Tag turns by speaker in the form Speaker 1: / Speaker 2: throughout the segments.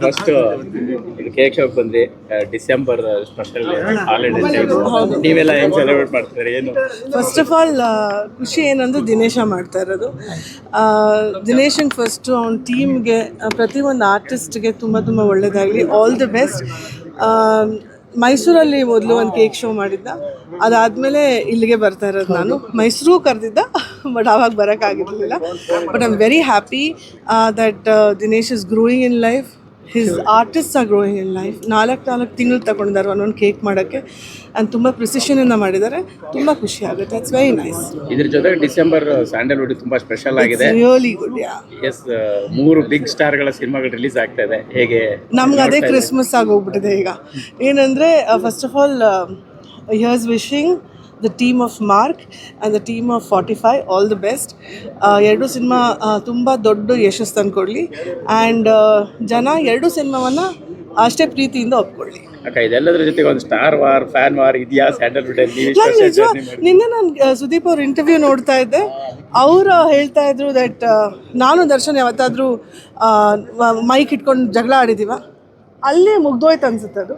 Speaker 1: First cake shop ಬಂದ್ರಿ December special holidays ನೀವೆಲ್ಲ ಹೆಂಗ್ ಸೆಲೆಬ್ರೇಟ್ ಮಾಡ್ತಾರೆ ಏನು?
Speaker 2: ಫಸ್ಟ್ ಆಫ್ ಆಲ್ ಖುಷಿ ಏನಂದ್ರೆ ದಿನೇಶ ಮಾಡ್ತಾ ಇರೋದು. ಆ, ಫಸ್ಟ್ ಫಸ್ಟು ಅವ್ನ ಟೀಮ್ಗೆ ಒಂದು ಆರ್ಟಿಸ್ಟ್ಗೆ ತುಂಬಾ ತುಂಬಾ ಒಳ್ಳೇದಾಗಲಿ. ಆಲ್ ದಿ ಬೆಸ್ಟ್ ಮೈಸೂರಲ್ಲಿ ಮೊದಲು ಒಂದು ಕೇಕ್ ಶೋ ಮಾಡಿದ್ದ. ಅದಾದ್ಮೇಲೆ ಇಲ್ಲಿಗೆ ಬರ್ತಾ ಇರೋದು ನಾನು. ಮೈಸೂರು ಕರೆದಿದ್ದ. ಬಟ್ ಆವಾಗ ಬರೋಕ್ಕಾಗಿರಲಿಲ್ಲ. But I am very happy that Dinesh is growing in life his artist are growing in life ನಾಲ್ಕು ನಾಲ್ಕು ತಿಂಗಳು ತಗೊಂಡಿದ್ದಾರೆ ಒಂದೊಂದು ಕೇಕ್ ಮಾಡೋಕ್ಕೆ. ಆ್ಯಂಡ್ ತುಂಬ ಪ್ರಿಸಿಷನಿಂದ ಮಾಡಿದ್ದಾರೆ. ತುಂಬ ಖುಷಿ ಆಗುತ್ತೆ. ಇಟ್ಸ್ ವೆರಿ ನೈಸ್
Speaker 1: ಇದ್ರ ಜೊತೆಗೆ ಡಿಸೆಂಬರ್ ಸ್ಯಾಂಡಲ್ವುಡ್ ತುಂಬ ಸ್ಪೆಷಲ್ ಆಗಿದೆ.
Speaker 2: ರಿಯಲಿ ಗುಡ್ ಯಾ
Speaker 1: ಎಸ್ ಮೂರು ಬಿಗ್ ಸ್ಟಾರ್ಗಳ ಸಿನಿಮಾಗಳು ರಿಲೀಸ್ ಆಗ್ತಾ ಇದೆ. ಹೇಗೆ
Speaker 2: ನಮ್ಗೆ ಅದೇ ಕ್ರಿಸ್ಮಸ್ ಆಗೋಗ್ಬಿಟ್ಟಿದೆ ಈಗ. ಏನಂದರೆ first of all years wishing the team of Mark and the team of forty five all the best ಎರಡು ಸಿನಿಮಾ ತುಂಬ ದೊಡ್ಡ ಯಶಸ್ಸು ತಂದುಕೊಡ್ಲಿ. ಆ್ಯಂಡ್ ಜನ ಎರಡು ಸಿನಿಮಾವನ್ನು ಅಷ್ಟೇ ಪ್ರೀತಿಯಿಂದ ಒಪ್ಕೊಳ್ಳಿ.
Speaker 1: ಅಕ್ಕ ಇದೆಲ್ಲದರ ಜೊತೆಗೆ ಒಂದು ಸ್ಟಾರ್ ವಾರ್ ಫ್ಯಾನ್ ವಾರ್ ಇದೆಯಾ? ಸ್ಯಾಂಡಲ್ವುಡ್ ಅಲ್ಲಿ
Speaker 2: ನಿನ್ನೆ ನಾನು ಸುದೀಪ್ ಅವ್ರ ಇಂಟರ್ವ್ಯೂ ನೋಡ್ತಾ ಇದ್ದೆ. ಅವರು ಹೇಳ್ತಾ ಇದ್ರು ದಟ್ ನಾನು ದರ್ಶನ್ ಯಾವತ್ತಾದರೂ ಮೈಕ್ ಇಟ್ಕೊಂಡು ಜಗಳ ಆಡಿದ್ದೀವ ಅಲ್ಲೇ ಮುಗ್ದೋಯ್ತು ಅನ್ಸುತ್ತೆ ಅದು.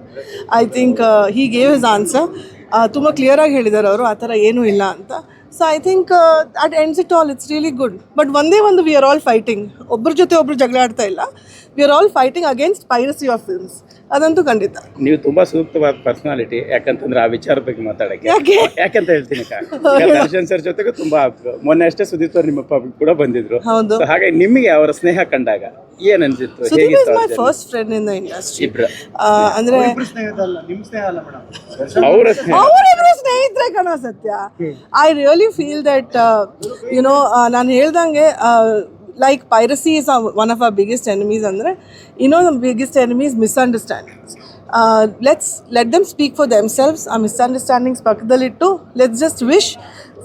Speaker 2: I think he gave is answer ತುಂಬ ಕ್ಲಿಯರಾಗಿ ಹೇಳಿದ್ದಾರೆ ಅವರು, ಆ ಥರ ಏನೂ ಇಲ್ಲ ಅಂತ. So I think at ends it all it's really good but ಒಂದೇ ಒಂದು ವಿ ಆರ್ ಆಲ್ ಫೈಟಿಂಗ್ ಒಬ್ಬರ ಜೊತೆ ಒಬ್ಬರು ಜಗಳ ಆಡ್ತಾ ಇಲ್ಲ. We are all fighting against piracy of films ಅದಂತೂ ಖಂಡಿತ.
Speaker 1: ನೀವು ತುಂಬಾ ಸೂಕ್ತವಾದ ಪರ್ಸನಾಲಿಟಿ ಯಾಕಂತಂದ್ರೆ ಆ ವಿಚಾರ ಬಗ್ಗೆ ಮಾತಾಡಕ್ಕೆ.
Speaker 2: ಯಾಕೆ?
Speaker 1: ಯಾಕಂತ ಹೇಳ್ತೀನಿ ಅಕ್ಕ? ಈಗ ದರ್ಶನ್ ಸರ್ ಜೊತೆಗೂ ತುಂಬಾ ಆಪ್ತರು ಮೊನ್ನೆ ಅಷ್ಟೇ ಸುದೀಪ್ ಅವ್ರು ನಿಮ್ಮ ಪಬ್ಲಿಕ್ ಕೂಡ ಬಂದಿದ್ರು.
Speaker 2: ಹೌದು.
Speaker 1: ಹಾಗೆ ಹಾಗಾಗಿ ನಿಮಗೆ ಅವರ ಸ್ನೇಹ ಕಂಡಾಗ ಏನ್ ಅನ್ಸಿತ್ತು
Speaker 2: ಸುದೀಪ್ ಇಸ್
Speaker 1: ಹೇಗಿತ್ತು
Speaker 2: ಮೈ
Speaker 1: ಅವ್ರ?
Speaker 2: First friend in the industry
Speaker 1: ಇಬ್ರು.
Speaker 2: ಅಂದರೆ
Speaker 1: ಅವರ
Speaker 2: ಅವರಿಬ್ರು ಸ್ನೇಹಿತರೆ ಕಣ ಸತ್ಯ. I really feel that you know ನಾನು ಹೇಳ್ದಂಗೆ like piracy is one of our biggest enemies ಅಂದರೆ ಇನ್ನೊಂದು biggest enemies misunderstandings let's let them speak for them themselves ಆ misunderstandings ಪಕ್ಕದಲ್ಲಿಟ್ಟು let's just wish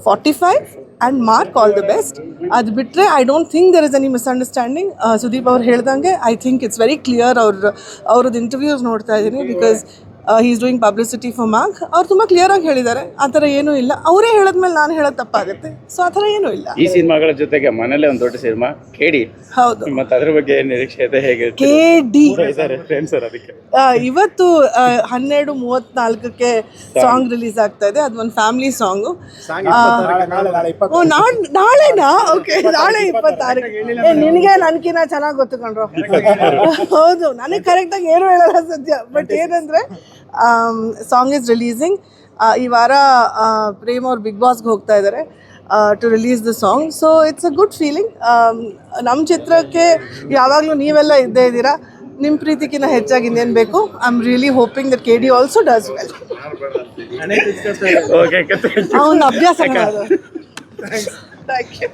Speaker 2: forty five and Mark all the best ಅದು ಬಿಟ್ಟರೆ I don't think there is any misunderstanding Sudeep ಅವ್ರು ಹೇಳ್ದಂಗೆ I think it's very clear ಅವ್ರ ಅವ್ರದ್ದು interviews ನೋಡ್ತಾ ಇದ್ದೀನಿ because he is doing publicity for Mark ಅವ್ರು ತುಂಬ ಕ್ಲಿಯರಾಗಿ ಹೇಳಿದ್ದಾರೆ ಆ ಥರ ಏನೂ ಇಲ್ಲ. ಅವರೇ ಹೇಳಿದ್ಮೇಲೆ ನಾನು ಹೇಳೋದು ತಪ್ಪಾಗುತ್ತೆ. ಸೊ ಆ ಥರ ಏನೂ ಇಲ್ಲ.
Speaker 1: ಈ ಸಿನಿಮಾಗಳ ಜೊತೆಗೆ ಮನೇಲೆ ಒಂದು ದೊಡ್ಡ ಸಿನಿಮಾ ಕೇಳಿ
Speaker 2: ಹೌದು.
Speaker 1: ಮತ್ತೆ ಅದ್ರ ಬಗ್ಗೆ ನಿರೀಕ್ಷೆ ಇದೆ ಹೇಗೆ
Speaker 2: ಕೆ ಡಿ
Speaker 1: ಸರ್ ಅದಕ್ಕೆ.
Speaker 2: ಇವತ್ತು ಹನ್ನೆರಡು ಮೂವತ್ನಾಲ್ಕಕ್ಕೆ ಸಾಂಗ್ ರಿಲೀಸ್ ಆಗ್ತಾ ಇದೆ. ಅದು ಒಂದು ಫ್ಯಾಮಿಲಿ ಸಾಂಗು ಓ ನಾಳೆ ನಾಳೆನಾ? ಓಕೆ ನಾಳೆ ಇಪ್ಪತ್ತಾರಕ್ಕೆ ಏ ನಿನಗೆ ನನ್ಕಿನ ಚೆನ್ನಾಗಿ ಗೊತ್ತುಕೊಂಡ್ರು ಕಣ್ರು. ಹೌದು ನನಗೆ ಕರೆಕ್ಟಾಗಿ ಏನು ಹೇಳಲ್ಲ ಸದ್ಯ. ಬಟ್ ಏನಂದರೆ ಸಾಂಗ್ ಇಸ್ ರಿಲೀಸಿಂಗ್ ಈ ವಾರ ಪ್ರೇಮ್ ಅವ್ರು ಬಿಗ್ ಬಾಸ್ಗೆ ಹೋಗ್ತಾ ಇದ್ದಾರೆ to release the song so it's a good feeling ನಮ್ಮ ಚಿತ್ರಕ್ಕೆ ಯಾವಾಗಲೂ ನೀವೆಲ್ಲ ಇದ್ದೇ ಇದ್ದೀರಾ? ನಿಮ್ಮ ಪ್ರೀತಿಗಿನ್ನ ಹೆಚ್ಚಾಗಿ ಇನ್ನೇನು ಬೇಕು? I am really hoping that K D also does well ಅವನ ಅಭ್ಯಾಸ ಥ್ಯಾಂಕ್ ಯು